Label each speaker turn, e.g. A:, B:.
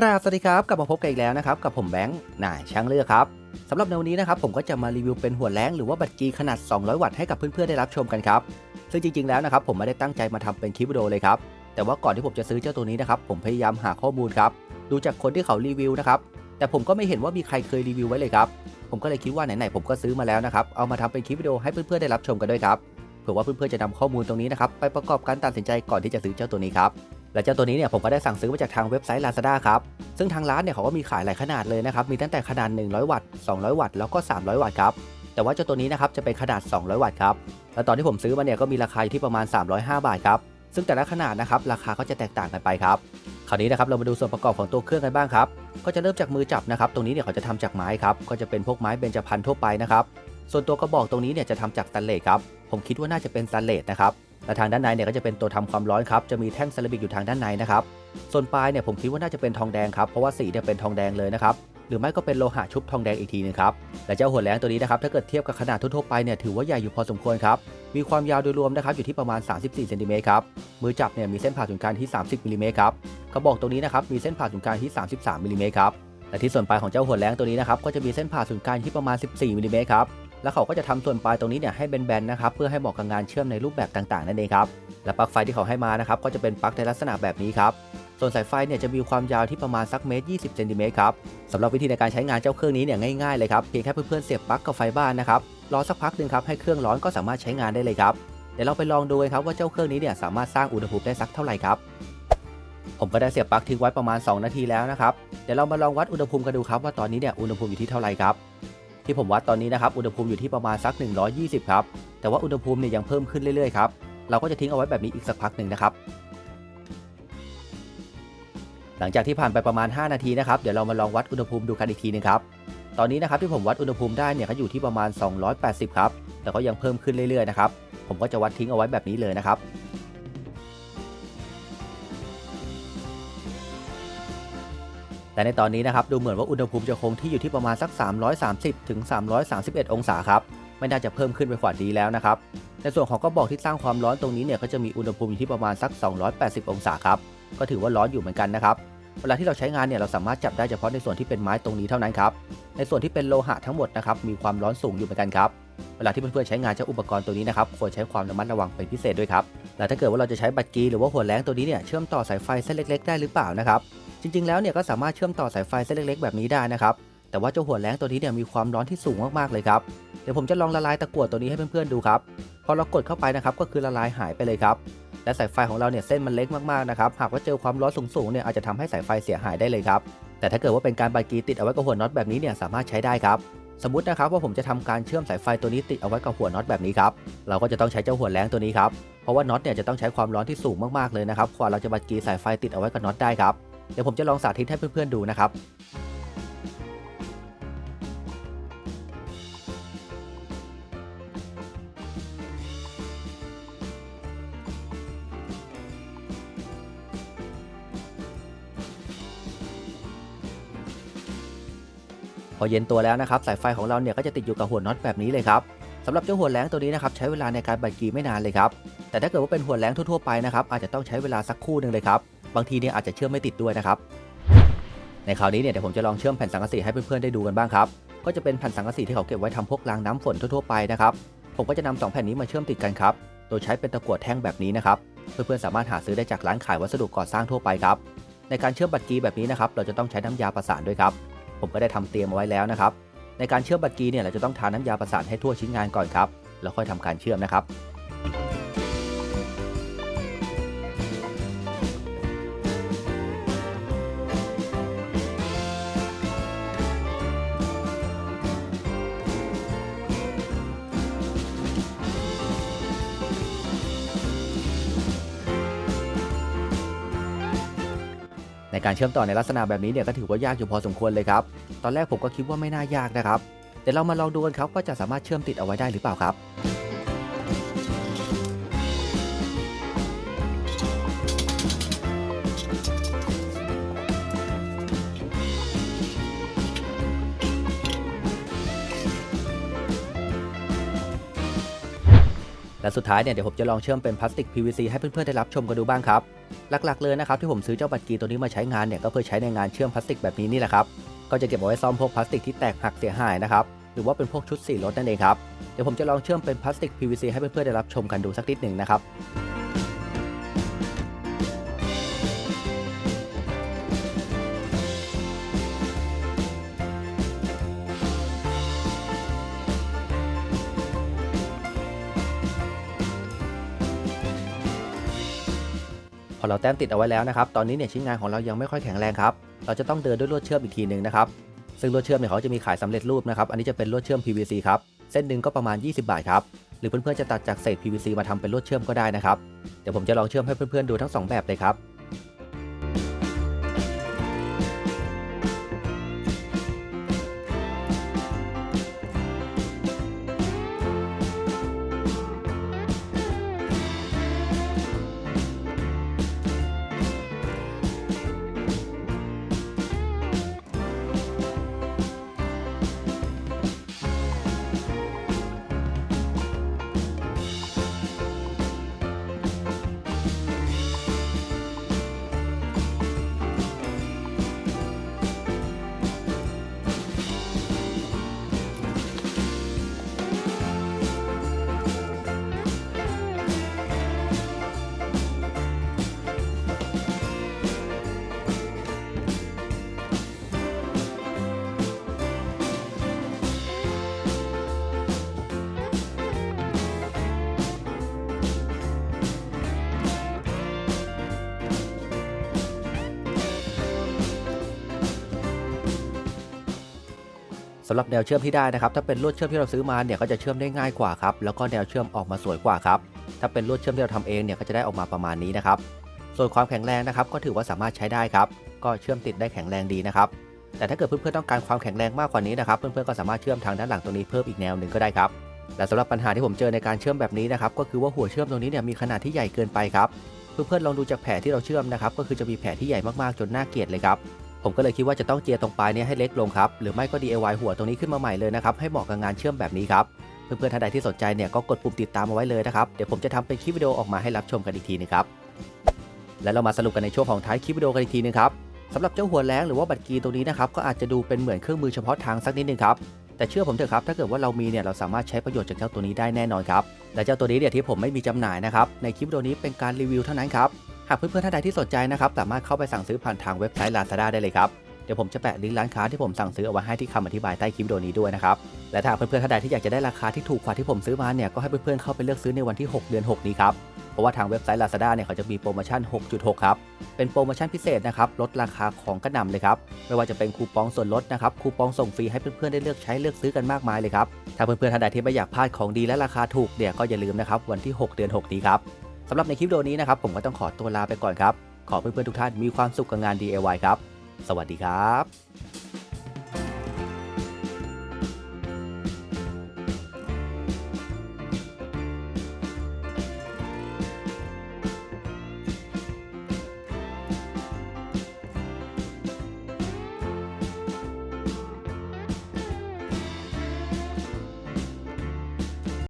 A: กราบสวัสดีครับกลับมาพบกันอีกแล้วนะครับกับผมแบงค์นายช่างเลือกครับสำหรับในวันนี้นะครับผมก็จะมารีวิวเป็นหัวแรงหรือว่าบัตรกีขนาด 200 วัตต์ให้กับเพื่อนๆได้รับชมกันครับซึ่งจริงๆแล้วนะครับผมไม่ได้ตั้งใจมาทำเป็นคลิปวิดีโอเลยครับแต่ว่าก่อนที่ผมจะซื้อเจ้าตัวนี้นะครับผมพยายามหาข้อมูลครับดูจากคนที่เขารีวิวนะครับแต่ผมก็ไม่เห็นว่ามีใครเคยรีวิวไว้เลยครับผมก็เลยคิดว่าไหนๆผมก็ซื้อมาแล้วนะครับเอามาทำเป็นคลิปวิดีโอให้เพื่อนๆได้รับชมกันด้วยครับเผื่อว่าเพื่อนๆจะนำข้อมูลตรงนี้นะครับไปประกอบการตัดสินใจก่อนที่จะซื้อเจ้าตัวนี้ครับ และเจ้าตัวนี้เนี่ยผมก็ได้สั่งซื้อมาจากทางเว็บไซต์ Lazada ครับ ซึ่งทางร้านเนี่ยเขาก็มีขายหลายขนาดเลยนะครับ มีตั้งแต่ขนาด 100 วัตต์ 200 วัตต์ แล้วก็ 300 วัตต์ครับ แต่ว่าเจ้าตัวนี้นะครับจะเป็นขนาด 200 วัตต์ครับ แล้วตอนที่ผมซื้อมาเนี่ยก็มีราคาอยู่ที่ประมาณ 305 บาทครับ ซึ่งแต่ละขนาดนะครับราคาก็จะแตกต่างกันไปครับ คราวนี้นะครับเรามาดูส่วนประกอบของตัวเครื่องกันบ้างครับ ก็จะเริ่มจากมือจับนะครับ ตรงนี้เนี่ยเขาจะทำจากไม้ครับ ก็จะเป็นพวกไม้เบญจพรรณทั่วไปนะครับ ส่วนตัวกระบอกตรงนี้เนี่ยจะทำจากสแตนเลสครับ ผมคิดว่าน่าจะเป็นสแตนเลสนะครับ และทางด้านในเนี่ยก็จะเป็นตัวทำความร้อนครับจะมีแท่งเซรามิกอยู่ทางด้านในนะครับส่วนปลายเนี่ยผมคิดว่าน่าจะเป็นทองแดงครับเพราะว่าสีเนี่ยเป็นทองแดงเลยนะครับหรือไม่ก็เป็นโลหะชุบทองแดงอีกทีนึงครับและเจ้าหัวแหลงตัวนี้นะครับถ้าเกิดเทียบกับขนาดทั่วๆไปเนี่ยถือว่าใหญ่อยู่พอสมควรครับมีความยาวโดยรวมนะครับอยู่ที่ประมาณ 34เซนติเมตรครับมือจับเนี่ยมีเส้นผ่าศูนย์กลางที่ 30มิลลิเมตรครับกระบอกตรงนี้นะครับมีเส้นผ่าศูนย์กลางที่ 33มิลลิเมตรครับและที่ส่วนปลายของเจ้าหัวแหลงตัวนี้นะครับก็จะมีเส้นผ่าศูนย์กลางที่ประมาณ 14มิลิเมตรครับ แล้วเขาก็จะทำส่วนปลายตรงนี้เนี่ยให้แบนๆนะครับเพื่อให้เหมาะกับงานเชื่อมในรูปแบบต่างๆนั่นเองครับและปลั๊กไฟที่เขาให้มานะครับก็จะเป็นปลั๊กในลักษณะแบบนี้ครับส่วนสายไฟเนี่ยจะมีความยาวที่ประมาณสักเมตร20เซนติเมตรครับสำหรับวิธีในการใช้งานเจ้าเครื่องนี้เนี่ยง่ายๆเลยครับเพียงแค่เพื่อนๆเสียบปลั๊กกับไฟบ้านนะครับรอสักพักหนึ่งครับให้เครื่องร้อนก็สามารถใช้งานได้เลยครับเดี๋ยวเราไปลองดูกันครับว่าเจ้าเครื่องนี้เนี่ยสามารถสร้างอุณหภูมิได้สักเท่าไหร่ครับผมก็ได้เสียบปลั๊กทิ้งไว้ประมาณ 2 นาทีแล้วนะครับเดี๋ยวเรามาลองวัดอุณหภูมิกันดูครับว่าตอนนี้เนี่ยอุณหภูมิอยู่ที่เท่าไหร่ครับ ที่ผมวัดตอนนี้นะครับอุณหภูมิอยู่ที่ประมาณสัก 120 ครับ แต่ว่าอุณหภูมิเนี่ยยังเพิ่มขึ้นเรื่อยๆครับเราก็จะทิ้งเอาไว้แบบนี้อีกสักพักหนึ่งนะครับ หลังจากที่ผ่านไปประมาณ 5 นาทีนะครับเดี๋ยวเรามาลองวัดอุณหภูมิดูกันอีกทีนึงครับตอนนี้นะครับที่ผมวัดอุณหภูมิได้เนี่ยก็อยู่ที่ประมาณ 280 ครับแต่ก็ยังเพิ่มขึ้นเรื่อยๆนะครับผมก็จะวัดทิ้งเอาไว้แบบนี้เลยนะครับ แต่ในตอนนี้นะครับดูเหมือนว่าอุณหภูมิจะคงที่อยู่ที่ประมาณสัก 330ถึง331 องศาครับไม่น่าจะเพิ่มขึ้นไปกว่านี้แล้วนะครับในส่วนของกระบอกที่สร้างความร้อนตรงนี้เนี่ยก็จะมีอุณหภูมิอยู่ที่ประมาณสัก 280 องศาครับก็ถือว่าร้อนอยู่เหมือนกันนะครับเวลาที่เราใช้งานเนี่ยเราสามารถจับได้เฉพาะในส่วนที่เป็นไม้ตรงนี้เท่านั้นครับในส่วนที่เป็นโลหะทั้งหมดนะครับมีความร้อนสูงอยู่เหมือนกันครับ เวลาที่เพื่อนๆใช้งานเจ้าอุปกรณ์ตัวนี้นะครับควรใช้ความระมัดระวังเป็นพิเศษด้วยครับและถ้าเกิดว่าเราจะใช้บัตรกีหรือว่าหัวแรงตัวนี้เนี่ยเชื่อมต่อสายไฟเส้นเล็ก ๆ ได้หรือเปล่านะครับจริงๆแล้วเนี่ยก็สามารถเชื่อมต่อสายไฟเส้นเล็ก ๆ แบบนี้ได้นะครับแต่ว่าเจ้าหัวแรงตัวนี้เนี่ยมีความร้อนที่สูงมากๆเลยครับเดี๋ยวผมจะลองละลายตะกั่วตัวนี้ให้เพื่อนๆดูครับพอเรากดเข้าไปนะครับก็คือละลายหายไปเลยครับและสายไฟของเราเนี่ยเส้นมันเล็กมากๆนะครับหากว่าเจอความร้อนสูงๆเนี่ยอาจจะทำให้สายไฟเสียหายได้เลยครับแต่ถ้าเกิดว่าเป็นการบัตรกีติดเอาไว้กับหัวน็อตแบบนี้เนี่ยสามารถใช้ได้ครับ สมมตินะครับว่าผมจะทำการเชื่อมสายไฟตัวนี้ติดเอาไว้กับหัวน็อตแบบนี้ครับ เราก็จะต้องใช้เจ้าหัวแรงตัวนี้ครับ เพราะว่าน็อตเนี่ยจะต้องใช้ความร้อนที่สูงมากๆเลยนะครับกว่าเราจะบัตรกีสายไฟติดเอาไว้กับน็อตได้ครับ เดี๋ยวผมจะลองสาธิตให้เพื่อนๆดูนะครับ พอเย็นตัวแล้วนะครับสายไฟของเราเนี่ยก็จะติดอยู่กับหัวน็อตแบบนี้เลยครับสำหรับเจ้าหัวแรงตัวนี้นะครับใช้เวลาในการบัดกีไม่นานเลยครับแต่ถ้าเกิดว่าเป็นหัวแรงทั่วๆไปนะครับอาจจะต้องใช้เวลาสักคู่หนึ่งเลยครับบางทีเนี่ยอาจจะเชื่อมไม่ติดด้วยนะครับในคราวนี้เนี่ยเดี๋ยวผมจะลองเชื่อมแผ่นสังกะสีให้เพื่อนๆได้ดูกันบ้างครับก็จะเป็นแผ่นสังกะสีที่เขาเก็บไว้ทำพวกรางน้ำฝนทั่วๆไปนะครับผมก็จะนำสองแผ่นนี้มาเชื่อมติดกันครับโดยใช้เป็นตะกั่วแท่งแบบนี้นะครับเพื่อนๆสามารถหาซื้อได้จากร้านขายวัสดุก่อสร้างทั่วไปครับในการเชื่อมบัตรกีแบบนี้นะครับเราจะต้องใช้น้ำยาประสานด้วยครับ ผมก็ได้ทำเตรียมเอาไว้แล้วนะครับ ในการเชื่อมบัตรกีเนี่ยเราจะต้องทาน้ำยาประสานให้ทั่วชิ้นงานก่อนครับ แล้วค่อยทำการเชื่อมนะครับ การเชื่อมต่อในลักษณะแบบนี้เนี่ยก็ถือว่ายากอยู่พอสมควรเลยครับตอนแรกผมก็คิดว่าไม่น่ายากนะครับเดี๋ยวเรามาลองดูกันครับว่าจะสามารถเชื่อมติดเอาไว้ได้หรือเปล่าครับ และสุดท้ายเนี่ยเดี๋ยวผมจะลองเชื่อมเป็นพลาสติก PVC ให้เพื่อนๆได้รับชมกันดูบ้างครับ หลักๆเลยนะครับที่ผมซื้อเจ้าบัตรกีตัวนี้มาใช้งานเนี่ยก็เพื่อใช้ในงานเชื่อมพลาสติกแบบนี้นี่แหละครับ ก็จะเก็บเอาไว้ซ่อมพวกพลาสติกที่แตกหักเสียหายนะครับ หรือว่าเป็นพวกชุดสีรถนั่นเองครับ เดี๋ยวผมจะลองเชื่อมเป็นพลาสติก PVC ให้เพื่อนๆได้รับชมกันดูสักนิดหนึ่งนะครับ พอเราแต้มติดเอาไว้แล้วนะครับ ตอนนี้เนี่ยชิ้นงานของเรายังไม่ค่อยแข็งแรงครับ เราจะต้องเดินด้วยลวดเชื่อมอีกทีหนึ่งนะครับ ซึ่งลวดเชื่อมเนี่ยเขาจะมีขายสำเร็จรูปนะครับ อันนี้จะเป็นลวดเชื่อม PVC ครับ เส้นหนึ่งก็ประมาณ 20 บาทครับ หรือเพื่อนๆจะตัดจากเศษ PVC มาทำเป็นลวดเชื่อมก็ได้นะครับ เดี๋ยวผมจะลองเชื่อมให้เพื่อนๆดูทั้งสองแบบเลยครับ สำหรับแนวเชื่อมที่ได้นะครับ ถ้าเป็นลวดเชื่อมที่เราซื้อมาเนี่ยก็จะเชื่อมได้ง่ายกว่าครับแล้วก็แนวเชื่อมออกมาสวยกว่าครับถ้าเป็นลวดเชื่อมที่เราทำเองเนี่ยก็จะได้ออกมาประมาณนี้นะครับ ส่วนความแข็งแรงนะครับ ก็ถือว่าสามารถใช้ได้ครับ ก็เชื่อมติดได้แข็งแรงดีนะครับ แต่ถ้าเกิดเพื่อนๆต้องการความแข็งแรงมากกว่านี้นะครับ เพื่อนๆก็สามารถเชื่อมทางด้านหลังตรงนี้เพิ่มอีกแนวหนึ่งก็ได้ครับและสำหรับปัญหาที่ผมเจอในการเชื่อมแบบนี้นะครับก็คือว่าหัวเชื่อมตรงนี้เนี่ยมีขนาดที่ใหญ่เกินไปครับเพื่อนๆลองดูจากแผลที่เราเชื่อมนะครับก็คือจะมีแผลที่ใหญ่มากๆจนน่าเกลียดเลยครับ ผมก็เลยคิดว่าจะต้องเจียตรงปลายเนี้ให้เล็กลงครับ หรือไม่ก็ DIY หัวตรงนี้ขึ้นมาใหม่เลยนะครับ ให้เหมาะกับงานเชื่อมแบบนี้ครับ เพื่อนๆท่านใดที่สนใจเนี่ยก็กดปุ่มติดตามเอาไว้เลยนะครับ เดี๋ยวผมจะทำเป็นคลิปวิดีโอออกมาให้รับชมกันอีกทีนึงครับ และเรามาสรุปกันในช่วงของท้ายคลิปวิดีโอกันอีกทีนึงครับสำหรับเจ้าหัวแรงหรือว่าบัตรกีตัวนี้นะครับก็อาจจะดูเป็นเหมือนเครื่องมือเฉพาะทางสักนิดนึงครับแต่เชื่อผมเถอะครับถ้าเกิดว่าเรามีเนี่ยเราสามารถใช้ประโยชน์จากเจ้าตัวนี้ได้แน่นอนครับและเจ้าตัวนี้เนี่ยที่ผมไม่มีจำหน่ายนะครับในคลิปวิดีโอนี้เป็นการรีวิวเท่านั้นครับ หากเพื่อนๆท่านใดที่สนใจนะครับสามารถเข้าไปสั่งซื้อผ่านทางเว็บไซต์ Lazada ได้เลยครับเดี๋ยวผมจะแปะลิงก์ร้านค้าที่ผมสั่งซื้อเอาไว้ให้ที่คำอธิบายใต้คลิปวิดีโอนี้ด้วยนะครับและถ้าเพื่อนๆท่านใดที่อยากจะได้ราคาที่ถูกกว่าที่ผมซื้อมาเนี่ยก็ให้เพื่อนๆเข้าไปเลือกซื้อในวันที่ 6 เดือน 6 นี้ครับเพราะว่าทางเว็บไซต์ Lazada เนี่ยเขาจะมีโปรโมชั่น 6.6 ครับ เป็นโปรโมชั่นพิเศษนะครับ ลดราคาของกระหน่ำเลยครับ ไม่ว่าจะเป็นคูปองส่วนลดนะครับ คูปองส่งฟรีให้เพื่อนๆได้เลือกใช้เลือกซื้อกันมากมายเลยครับ ถ้าเพื่อนๆท่านใดที่ไม่อยากพลาดของดีและราคาถูกเนี่ยก็อย่าลืมนะครับวันที่ 6 เดือน 6 นี้ครับ สำหรับในคลิปวิดีโอนี้นะครับผมก็ต้องขอตัวลาไปก่อนครับ ขอเพื่อนๆทุกท่านมีความสุขกับงาน DIY ครับ สวัสดีครับ